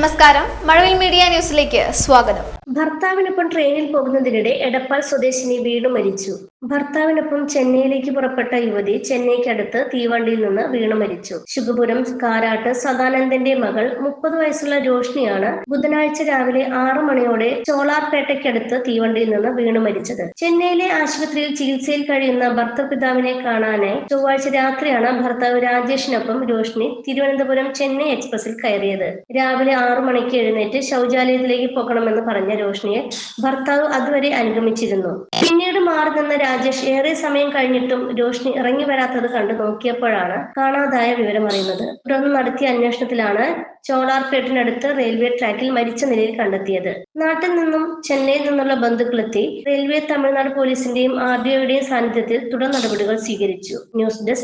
നമസ്കാരം. മഴവിൽ മീഡിയ ന്യൂസിലേക്ക് സ്വാഗതം. ഭർത്താവിനൊപ്പം ട്രെയിനിൽ പോകുന്നതിനിടെ എടപ്പാൾ സ്വദേശിനി വീണു മരിച്ചു. ഭർത്താവിനൊപ്പം ചെന്നൈയിലേക്ക് പുറപ്പെട്ട യുവതി ചെന്നൈക്കടുത്ത് തീവണ്ടിയിൽ നിന്ന് വീണു മരിച്ചു. ശുഭപുരം കാരാട്ട് സദാനന്ദന്റെ മകൾ മുപ്പത് വയസ്സുള്ള രോഷ്നിയാണ് ബുധനാഴ്ച രാവിലെ ആറു മണിയോടെ ചോളാർപേട്ടയ്ക്കടുത്ത് തീവണ്ടിയിൽ നിന്ന് വീണു മരിച്ചത്. ചെന്നൈയിലെ ആശുപത്രിയിൽ ചികിത്സയിൽ കഴിയുന്ന ഭർത്തൃപിതാവിനെ കാണാനായി ചൊവ്വാഴ്ച രാത്രിയാണ് ഭർത്താവ് രാജേഷിനൊപ്പം രോഷ്നി തിരുവനന്തപുരം ചെന്നൈ എക്സ്പ്രസിൽ കയറിയത്. രാവിലെ ആറു മണിക്ക് എഴുന്നേറ്റ് ശൗചാലയത്തിലേക്ക് പോകണമെന്ന് പറഞ്ഞ രോഷ്നിയെ ഭർത്താവ് അതുവരെ അനുഗമിച്ചിരുന്നു. പിന്നീട് മാറി നിന്ന രാജേഷ് ഏറെ സമയം കഴിഞ്ഞിട്ടും രോഷ്നി ഇറങ്ങി വരാത്തത് കണ്ടു നോക്കിയപ്പോഴാണ് കാണാതായ വിവരം അറിയുന്നത്. തുടർന്ന് നടത്തിയ അന്വേഷണത്തിലാണ് ചോളാർപേട്ടിനടുത്ത് റെയിൽവേ ട്രാക്കിൽ മരിച്ച നിലയിൽ കണ്ടെത്തിയത്. നാട്ടിൽ നിന്നും ചെന്നൈയിൽ നിന്നുള്ള ബന്ധുക്കളെത്തി റെയിൽവേ തമിഴ്നാട് പോലീസിന്റെയും ആർ ഡി സാന്നിധ്യത്തിൽ തുടർ നടപടികൾ സ്വീകരിച്ചു. News desk